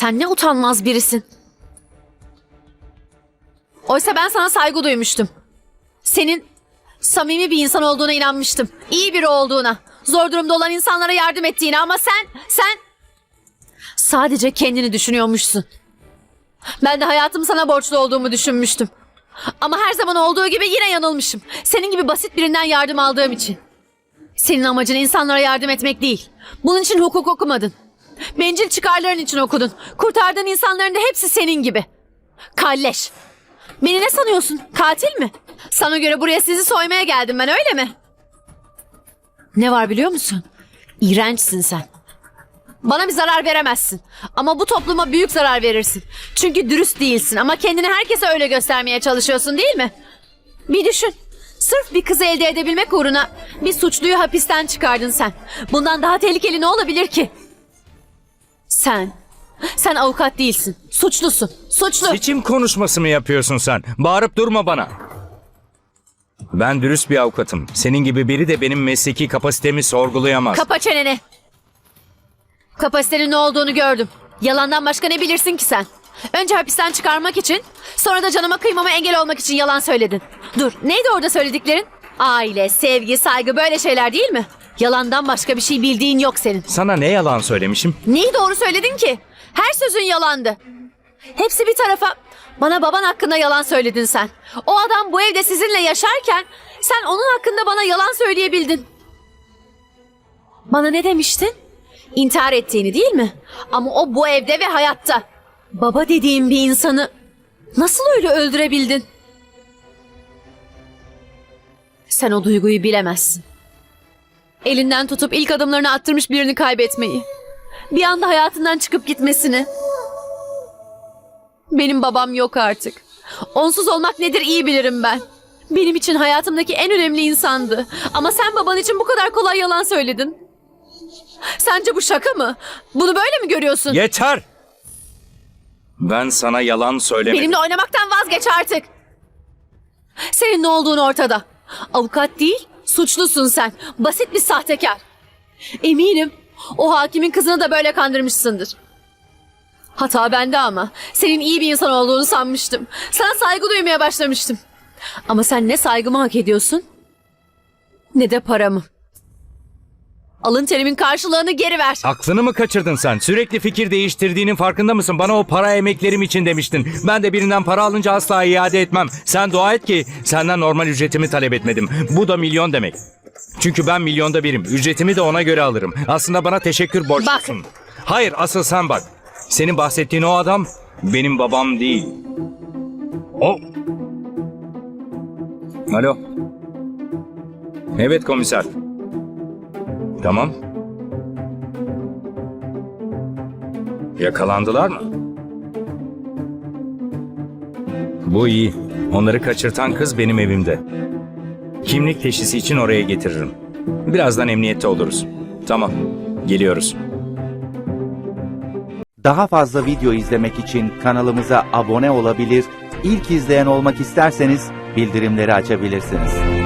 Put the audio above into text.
Sen ne utanmaz birisin. Oysa ben sana saygı duymuştum. Senin samimi bir insan olduğuna inanmıştım. İyi biri olduğuna. Zor durumda olan insanlara yardım ettiğine ama sen, sen sadece kendini düşünüyormuşsun. Ben de hayatımı sana borçlu olduğumu düşünmüştüm. Ama her zaman olduğu gibi yine yanılmışım. Senin gibi basit birinden yardım aldığım için. Senin amacın insanlara yardım etmek değil. Bunun için hukuk okumadın. Bencil çıkarların için okudun. Kurtardığın insanların da hepsi senin gibi. Kalleş. Beni ne sanıyorsun? Katil mi? Sana göre buraya sizi soymaya geldim ben öyle mi? Ne var biliyor musun? İğrençsin sen. Bana bir zarar veremezsin. Ama bu topluma büyük zarar verirsin. Çünkü dürüst değilsin ama kendini herkese öyle göstermeye çalışıyorsun değil mi? Bir düşün. Sırf bir kızı elde edebilmek uğruna bir suçluyu hapisten çıkardın sen. Bundan daha tehlikeli ne olabilir ki? Sen, sen avukat değilsin. Suçlusun. Suçlu. Seçim konuşması mı yapıyorsun sen? Bağırıp durma bana. Ben dürüst bir avukatım. Senin gibi biri de benim mesleki kapasitemi sorgulayamaz. Kapa çeneni. Kapasitenin ne olduğunu gördüm. Yalandan başka ne bilirsin ki sen? Önce hapisten çıkarmak için, sonra da canıma kıymama engel olmak için yalan söyledin. Dur, neydi orada söylediklerin? Aile, sevgi, saygı böyle şeyler değil mi? Yalandan başka bir şey bildiğin yok senin. Sana ne yalan söylemişim? Neyi doğru söyledin ki? Her sözün yalandı. Hepsi bir tarafa. Bana baban hakkında yalan söyledin sen. O adam bu evde sizinle yaşarken sen onun hakkında bana yalan söyleyebildin. Bana ne demiştin? İntihar ettiğini değil mi? Ama o bu evde ve hayatta. Baba dediğim bir insanı nasıl öyle öldürebildin? Sen o duyguyu bilemezsin. Elinden tutup ilk adımlarını attırmış birini kaybetmeyi. Bir anda hayatından çıkıp gitmesini. Benim babam yok artık. Onsuz olmak nedir iyi bilirim ben. Benim için hayatımdaki en önemli insandı. Ama sen baban için bu kadar kolay yalan söyledin. Sence bu şaka mı? Bunu böyle mi görüyorsun? Yeter! Ben sana yalan söylemedim. Benimle oynamaktan vazgeç artık. Senin ne olduğun ortada. Avukat değil, suçlusun sen. Basit bir sahtekar. Eminim o hakimin kızını da böyle kandırmışsındır. Hata bende ama. Senin iyi bir insan olduğunu sanmıştım. Sana saygı duymaya başlamıştım. Ama sen ne saygımı hak ediyorsun ne de paramı. Alın terimin karşılığını geri ver. Aklını mı kaçırdın sen? Sürekli fikir değiştirdiğinin farkında mısın? Bana o para emeklerim için demiştin. Ben de birinden para alınca asla iade etmem. Sen dua et ki senden normal ücretimi talep etmedim. Bu da milyon demek. Çünkü ben milyonda birim. Ücretimi de ona göre alırım. Aslında bana teşekkür borçlusun. Hayır asıl sen bak. Senin bahsettiğin o adam benim babam değil. O. Alo. Evet komiser. Tamam. Yakalandılar mı? Bu iyi. Onları kaçırtan kız benim evimde. Kimlik teşhisi için oraya getiririm. Birazdan emniyette oluruz. Tamam. Geliyoruz. Daha fazla video izlemek için kanalımıza abone olabilir, ilk izleyen olmak isterseniz bildirimleri açabilirsiniz.